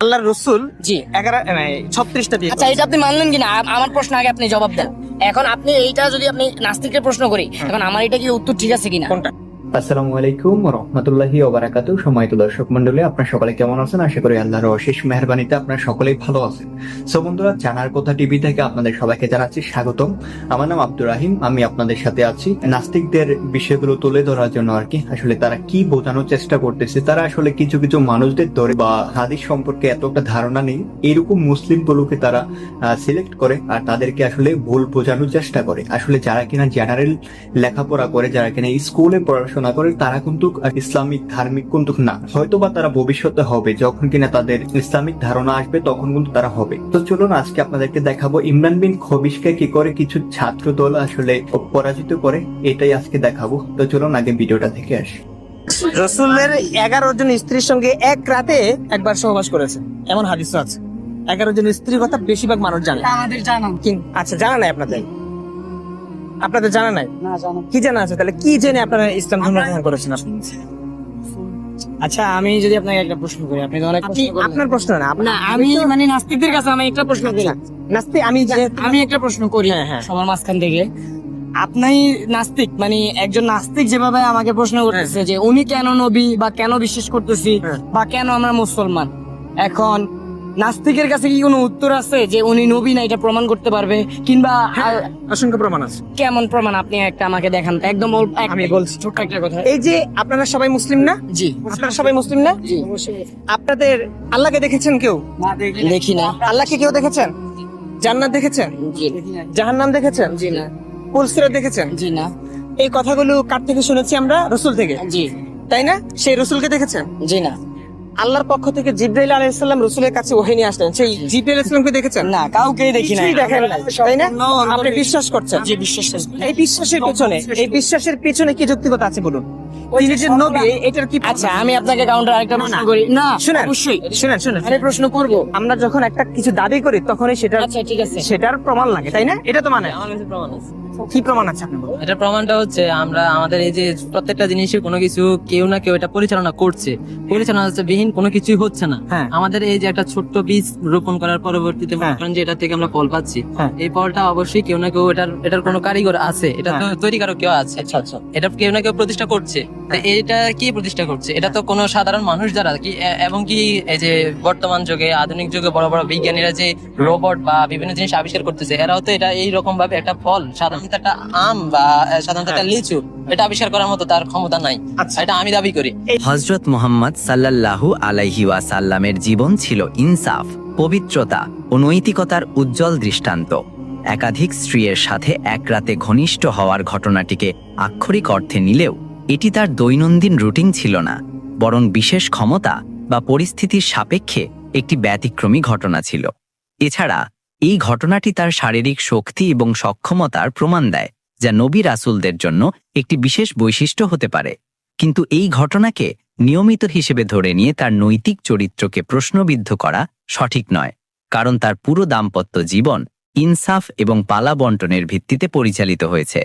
আল্লাহর রসুল জি। এগারো ছত্রিশটা দিয়ে আচ্ছা এটা আপনি মানলেন কিনা? আমার প্রশ্ন আগে আপনি জবাব দেন। এখন আপনি এইটা যদি আপনি নাস্তিকের প্রশ্ন করি এখন আমার এটা কি উত্তর ঠিক আছে কিনা? কোনটা? আসসালামু আলাইকুম রহমতুল্লাহি ওবারাকাতু সময়ত দর্শক মন্ডলী আপনারা সকলে কেমন আছেন? আশা করি আল্লাহর অশেষ মেহরবানিতে আপনারা সকলেই ভালো আছেন। সো বন্ধুরা, জানার কথা টিভি থেকে আপনাদের সবাইকে জানাচ্ছি স্বাগতম। আমার নাম আব্দুর রাহিম, আমি আপনাদের সাথে আছি। নাস্তিকদের বিষয়গুলো তুলে ধরার জন্য আর কি, আসলে তারা কি বোঝানোর চেষ্টা করতেছে, তারা আসলে কিছু কিছু মানুষদের ধরে বা হাদিস সম্পর্কে এত একটা ধারণা নেই। এরকম মুসলিম গুলোকে তারা সিলেক্ট করে আর তাদেরকে আসলে ভুল বোঝানোর চেষ্টা করে। আসলে যারা কিনা জেনারেল লেখাপড়া করে, যারা কিনা স্কুলে পড়াশোনা করে তারা কিন্তু ইসলামিক ধার্মিক কিন্তু না। হয়তো বা তারা ভবিষ্যতে হবে যখন কিনা তাদের ইসলামিক ধারণা আসবে তখন কিন্তু তারা হবে। তো চলুন আজকে আপনাদেরকে দেখাবো ইমরান বিন খবিশকে কি করে কিছু ছাত্র দল আসলে পরাজিত করে এটাই আজকে দেখাবো। তো চলুন আগে ভিডিওটা থেকে আসি। রসুলের এগারো জন স্ত্রীর সঙ্গে এক রাতে একবার সহবাস করেছে। এমন হাদিস আছে। এগারো জন স্ত্রীর কথা বেশিরভাগ মানুষ জানে। আমাদের জানান আচ্ছা জানা নাই আপনাদের? আপনাদের জানা নাই? না কি জানা আছে? তাহলে কি জেনে আপনারা ইসলাম ধর্ম গ্রহণ করেছেন আপনি? আচ্ছা আমি যদি আপনাকে একটা প্রশ্ন করি আপনি তো অনেক আপনি আপনার প্রশ্ন না না আমি মানে নাস্তিকদের কাছে আমি একটা প্রশ্ন করি নাস্তি আমি আমি একটা প্রশ্ন করি হ্যাঁ, হ্যাঁ। সবার মাঝখান থেকে। আপনি নাস্তিক মানে একজন নাস্তিক যেভাবে আমাকে প্রশ্ন করতেছে যে উনি কেন নবী বা কেন বিশ্বাস করতেছি হ্যাঁ। বা কেন আমরা মুসলমান? এখন নাস্তিকের কাছে কি কোনো উত্তর আছে যে উনি নবী না এটা প্রমাণ করতে পারবে? কিংবা অসংখ্য প্রমাণ আছে। কেমন প্রমাণ আপনি একটা আমাকে দেখান? তো একদম অল্প আমি বলছি। ছোট্ট একটা কথা। এই যে আপনারা সবাই মুসলিম না? জি। আপনারা সবাই মুসলিম না? জি। আপনাদের আল্লাহকে দেখেছেন কেউ? দেখি না। আল্লাহকে কেউ দেখেছেন? জান্নাত দেখেছেন? জি। জাহান্নাম দেখেছেন? জি না। পুলসিরাত দেখেছেন? জি না। এই কথাগুলো কার থেকে শুনেছি আমরা? রসুল থেকে। জি। তাই না? সেই রসুলকে দেখেছেন? জি না। আল্লাহর পক্ষ থেকে জিব্রাইল আলাইহিসসালাম রসুলের কাছে ওহী নিয়ে আসলেন। সেই জিব্রাইল আলাইহিসসালামকে দেখেছেন? না কাউকেই দেখি না দেখেন না তাই না? আপনি বিশ্বাস করছেন? জি বিশ্বাস। এই বিশ্বাসের পেছনে এই বিশ্বাসের পেছনে কি যুক্তিকতা আছে বলুন? তিনি যে নবী এটার কি আচ্ছা আমি আপনাকে কাউন্টার আরেকটা প্রশ্ন করি। না শুনেন অবশ্যই শুনেন শুনেন। আরে প্রশ্ন করব। আমরা যখন একটা কিছু দাবি করি তখনই সেটা আচ্ছা ঠিক আছে। সেটার প্রমাণ লাগে তাই না? এটা তো মানে? আমার কাছে প্রমাণ আছে। কি প্রমাণ আছে আপনি এটা প্রমাণটা হচ্ছে আমরা আমাদের এই যে প্রত্যেকটা জিনিসে কোনো কিছু কেউ না কেউ এটা পরিচালনা করছে। পরিচালনা হচ্ছে বিহীন কোনো কিছুই হচ্ছে না। হ্যাঁ। আমাদের এই যে একটা ছোট্ট বীজ রোপণ করার পরবর্তীতে মনে হ্যাঁ। করেন যে এটা থেকে আমরা ফল পাচ্ছি। হ্যাঁ। এই ফলটা অবশ্যই কেউ না কেউ এটার এটার কোনো কারিগর আছে এটা তৈরি কারও কেউ আছে। আচ্ছা আচ্ছা। এটা কেউ না কেউ প্রতিষ্ঠা করছে। এটা কি প্রতিষ্ঠা করছে? এটা তো কোনো সাধারণ মানুষ যারা কি এবং কি এই যে বর্তমান যুগে আধুনিক যুগে বড় বড় বিজ্ঞানীরা যে রোবট বা বিভিন্ন জিনিস আবিষ্কার করতেছে এরাও তো এটা এই রকম ভাবে একটা ফল সাধারণত একটা আম বা সাধারণত একটা লিচু এটা আবিষ্কার করার মতো তার ক্ষমতা নাই। আচ্ছা। এটা আমি দাবি করি। হজরত মুহাম্মদ সাল্লাল্লাহু আলাইহি ওয়াসাল্লামের জীবন ছিল ইনসাফ পবিত্রতা ও নৈতিকতার উজ্জ্বল দৃষ্টান্ত। একাধিক স্ত্রীর সাথে এক রাতে ঘনিষ্ঠ হওয়ার ঘটনাটিকে আক্ষরিক অর্থে নিলেও এটি তার দৈনন্দিন রুটিন ছিল না, বরং বিশেষ ক্ষমতা বা পরিস্থিতির সাপেক্ষে একটি ব্যতিক্রমী ঘটনা ছিল। এছাড়া, এই ঘটনাটি তার শারীরিক শক্তি এবং সক্ষমতার প্রমাণ দেয়, যা নবী রাসুলদের জন্য একটি বিশেষ বৈশিষ্ট্য হতে পারে। কিন্তু এই ঘটনাকে নিয়মিত হিসেবে ধরে নিয়ে তার নৈতিক চরিত্রকে প্রশ্নবিদ্ধ করা সঠিক নয়, কারণ তার পুরো দাম্পত্য জীবন ইনসাফ এবং পালা বন্টনের ভিত্তিতে পরিচালিত হয়েছে।